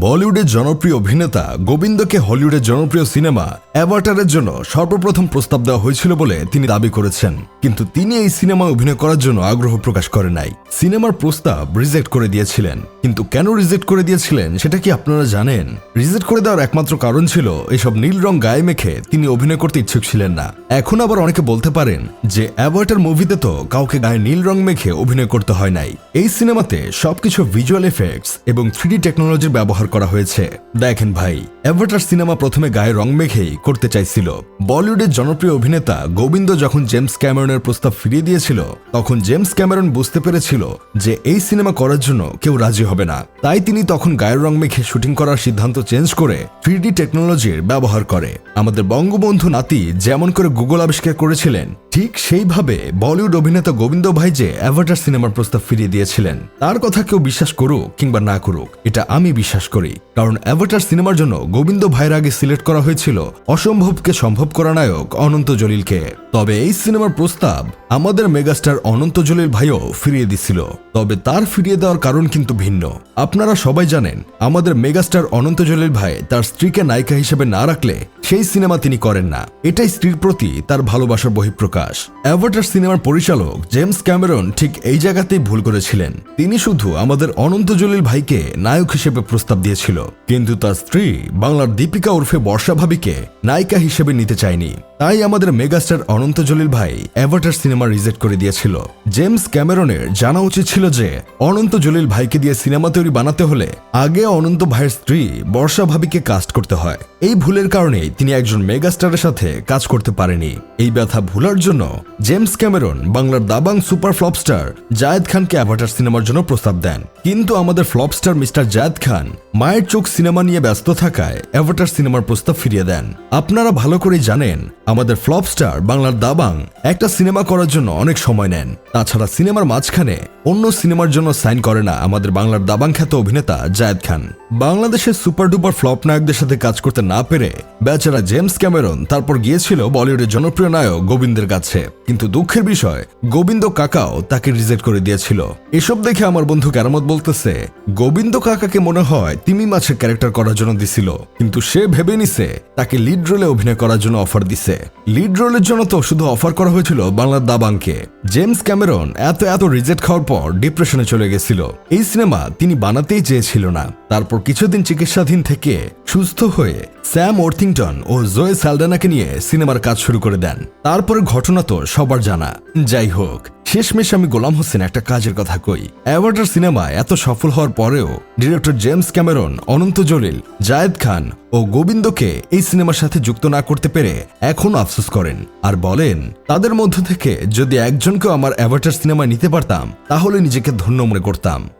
বলিউডের জনপ্রিয় অভিনেতা গোবিন্দকে হলিউডের জনপ্রিয় সিনেমা অ্যাভাটারের জন্য সর্বপ্রথম প্রস্তাব দেওয়া হয়েছিল বলে তিনি দাবি করেছেন। কিন্তু তিনি এই সিনেমায় অভিনয় করার জন্য আগ্রহ প্রকাশ করে নাই। সিনেমার প্রস্তাব রিজেক্ট করে দিয়েছিলেন। কিন্তু কেন রিজেক্ট করে দিয়েছিলেন সেটা কি আপনারা জানেন? রিজেক্ট করে দেওয়ার একমাত্র কারণ ছিল এসব নীল রং গায়ে মেখে তিনি অভিনয় করতে ইচ্ছুক ছিলেন না। এখন আবার অনেকে বলতে পারেন যে অ্যাভাটার মুভিতে তো কাউকে গায়ে নীল রং মেখে অভিনয় করতে হয় নাই। এই সিনেমাতে সবকিছু ভিজুয়াল এফেক্টস এবং থ্রিডি টেকনোলজির ব্যবহার করা হয়েছে। দেখেন ভাই, অ্যাভাটার সিনেমা প্রথমে গায়ে রং মেখেই করতে চাইছিল। বলিউডের জনপ্রিয় অভিনেতা গোবিন্দ যখন জেমস ক্যামেরনের প্রস্তাব ফিরিয়ে দিয়েছিল, তখন জেমস ক্যামেরন বুঝতে পেরেছিল যে এই সিনেমা করার জন্য কেউ রাজি হবে না। তাই তিনি তখন গায়ের রং মেখে শুটিং করার সিদ্ধান্ত চেঞ্জ করে থ্রিডি টেকনোলজির ব্যবহার করে। আমাদের বঙ্গবন্ধু নাতি যেমন করে গুগল আবিষ্কার করেছিলেন, ঠিক সেইভাবে বলিউড অভিনেতা গোবিন্দ ভাই যে অ্যাভাটার সিনেমার প্রস্তাব ফিরিয়ে দিয়েছিলেন, তার কথা কেউ বিশ্বাস করুক কিংবা না করুক, এটা আমি বিশ্বাস করি। কারণ অ্যাভাটার সিনেমার জন্য গোবিন্দ ভাইয়ের আগে সিলেক্ট করা হয়েছিল অসম্ভবকে সম্ভব করা নায়ক অনন্ত জলিলকে। তবে এই সিনেমার প্রস্তাব আমাদের মেগাস্টার অনন্ত জলিল ভাইও ফিরিয়ে দিছিল। তবে তার ফিরিয়ে দেওয়ার কারণ কিন্তু ভিন্ন। আপনারা সবাই জানেন, আমাদের মেগাস্টার অনন্ত জলিল ভাই তার স্ত্রীকে নায়িকা হিসেবে না রাখলে সেই সিনেমা তিনি করেন না। এটাই স্ত্রীর প্রতি তার ভালোবাসার বহিঃপ্রকাশ। অ্যাভাটার সিনেমার পরিচালক জেমস ক্যামেরন ঠিক এই জায়গাতেই ভুল করেছিলেন। তিনি শুধু আমাদের অনন্ত জলিল ভাইকে নায়ক হিসেবে প্রস্তাব দিয়েছিল। কিন্তু তার স্ত্রী বাংলার দীপিকা ওরফে বর্ষা ভাবিকে নায়িকা হিসেবে নিতে চায়নি। তাই আমাদের মেগাস্টার অনন্ত জলিল ভাই অ্যাভাটার সিনেমা রিজেক্ট করে দিয়েছিল। জেমস ক্যামেরনের জানা উচিত ছিল যে, অনন্ত জলিল ভাইকে দিয়ে সিনেমা তৈরি বানাতে হলে আগে অনন্ত ভাইয়ের স্ত্রী বর্ষা ভাবিকে কাস্ট করতে হয়। এই ভুলের কারণেই তিনি একজন মেগাস্টারের সাথে কাজ করতে পারেনি। এই ব্যথা ভুলার জন্য জেমস ক্যামেরন, বাংলার দাবাং সুপার ফ্লপস্টার জায়েদ খানকে অ্যাভাটার সিনেমার জন্য প্রস্তাব দেন। কিন্তু আমাদের ফ্লপস্টার মিস্টার জায়েদ খান মায়ের চোখ সিনেমা নিয়ে ব্যস্ত থাকায় অ্যাভাটার সিনেমার প্রস্তাব ফিরিয়ে দেন। আপনারা ভালো করেই জানেন, আমাদের ফ্লপস্টার বাংলার দাবাং, একটা সিনেমা করার জন্য অনেক সময় নেন। তাছাড়া সিনেমার মাঝখানে অন্য সিনেমার জন্য সাইন করে না আমাদের বাংলার দাবাং খ্যাত অভিনেতা জায়েদ খান। বাংলাদেশের সুপার ডুপার ফ্লপ নায়কদের সাথে কাজ করতে না পেরে। বেচারা জেমস ক্যামেরন তারপর গিয়েছিল বলিউডের জনপ্রিয় নায়ক গোবিন্দের কাছে। কিন্তু দুঃখের বিষয়, গোবিন্দ কাকাও তাকে রিজেক্ট করে দিয়েছিল। এসব দেখে আমার বন্ধু কেরামত বলতেছে, গোবিন্দ কাকাকে মনে হয় তিমি মাছের ক্যারেক্টার করার জন্য দিছিল, কিন্তু সে ভেবে নিছে তাকে লিড রোলে অভিনয় করার জন্য অফার দিছে। লিড রোলের জন্য তো শুধু অফার করা হয়েছিল বাংলার দাবাংকে। জেমস ক্যামেরন এত এত রিজেক্ট খাওয়ার পর ডিপ্রেশনে চলে গেছিল। এই সিনেমা তিনি বানাতেই চেয়েছিল না। তারপর কিছুদিন চিকিৎসাধীন থেকে সুস্থ হয়ে স্যাম ওর্থিংটন ও জয়ে স্যালডানাকে নিয়ে সিনেমার কাজ শুরু করে দেন। তারপরে ঘটনা তো সবার জানা। যাই হোক, শেষমেশ আমি গোলাম হোসেন একটা কাজের কথা কই। অ্যাওয়ার্ডার সিনেমা এত সফল হওয়ার পরেও director James Cameron, Ananta Jalil, Zayed Khan ও গোবিন্দকে এই সিনেমার সাথে যুক্ত না করতে পেরে এখনও আফসোস করেন। আর বলেন, তাদের মধ্য থেকে যদি একজনকেও আমার অ্যাভাটার সিনেমায় নিতে পারতাম, তাহলে নিজেকে ধন্য মনে করতাম।